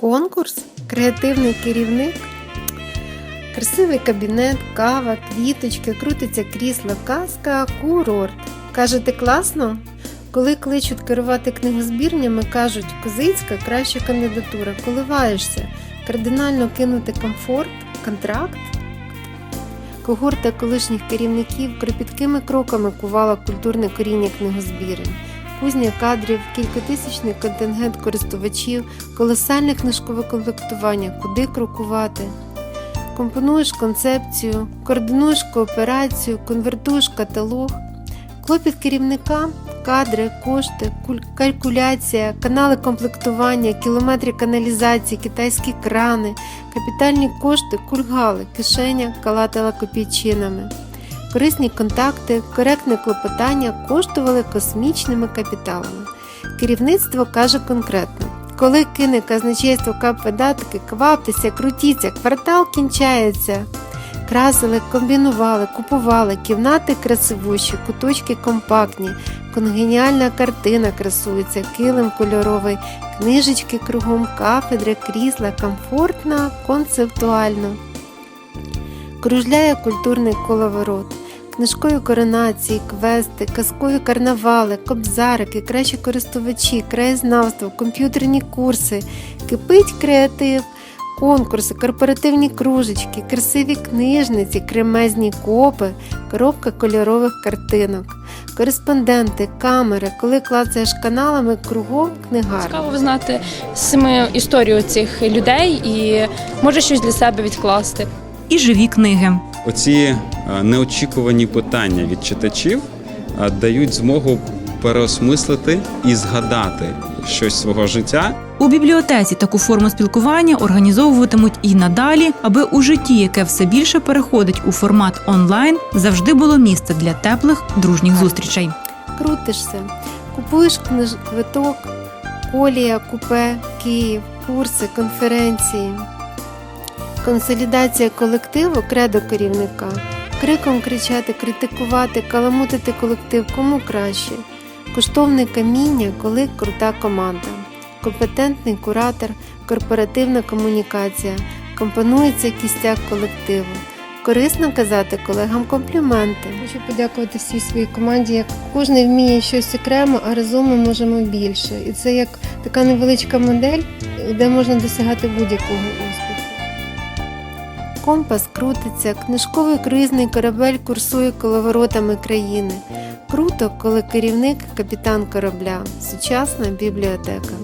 Конкурс, креативний керівник, красивий кабінет, кава, квіточки, крутиться крісло, казка, курорт. Кажете, класно? Коли кличуть керувати книгозбірнями, кажуть, Козицька краща кандидатура, коливаєшся, кардинально кинути комфорт, контракт. Когорта колишніх керівників кропіткими кроками кувала культурне коріння книгозбірень. Кузня кадрів, кількатисячний контингент користувачів, колосальне книжкове комплектування, куди крокувати. Компонуєш концепцію, координуєш кооперацію, конвертуєш каталог. Клопіт керівника, кадри, кошти, калькуляція, канали комплектування, кілометри каналізації, китайські крани, капітальні кошти, кульгали, кишеня калатала копійчинами. Корисні контакти, коректне клопотання коштували космічними капіталами. Керівництво каже конкретно: коли кине казначейство кап видатки, кваптеся, крутіться, квартал кінчається. Красили, комбінували, купували, кімнати красивущі, куточки компактні, конгеніальна картина красується, килим кольоровий, книжечки кругом, кафедри, крісла, комфортно, концептуально. Кружляє культурний коловорот, книжкові коронації, квести, казкові карнавали, кобзарики, кращі користувачі, краєзнавство, комп'ютерні курси, кипить креатив, конкурси, корпоративні кружечки, красиві книжниці, кремезні копи, коробка кольорових картинок, кореспонденти, камери, коли клацаєш каналами кругом книгарня. Цікаво знати саме історію цих людей і може щось для себе відкласти. І живі книги. Оці е, неочікувані питання від читачів е, дають змогу переосмислити і згадати щось свого життя. У бібліотеці таку форму спілкування організовуватимуть і надалі, аби у житті, яке все більше переходить у формат онлайн, завжди було місце для теплих дружніх зустрічей. крутишся, купуєш книж... квиток, колія, купе, Київ, курси, конференції. Консолідація колективу кредо керівника. Криком кричати, критикувати, каламутити колектив кому краще. Коштовне каміння, коли крута команда. Компетентний куратор, корпоративна комунікація. Компонується кістяк колективу. Корисно казати колегам компліменти. Хочу подякувати всій своїй команді. Як кожен вміє щось окремо, а разом ми можемо більше. І це як така невеличка модель, де можна досягати будь-якого успіху. Компас крутиться, книжковий круїзний корабель курсує коловоротами країни. Круто, коли керівник капітан корабля, сучасна бібліотека.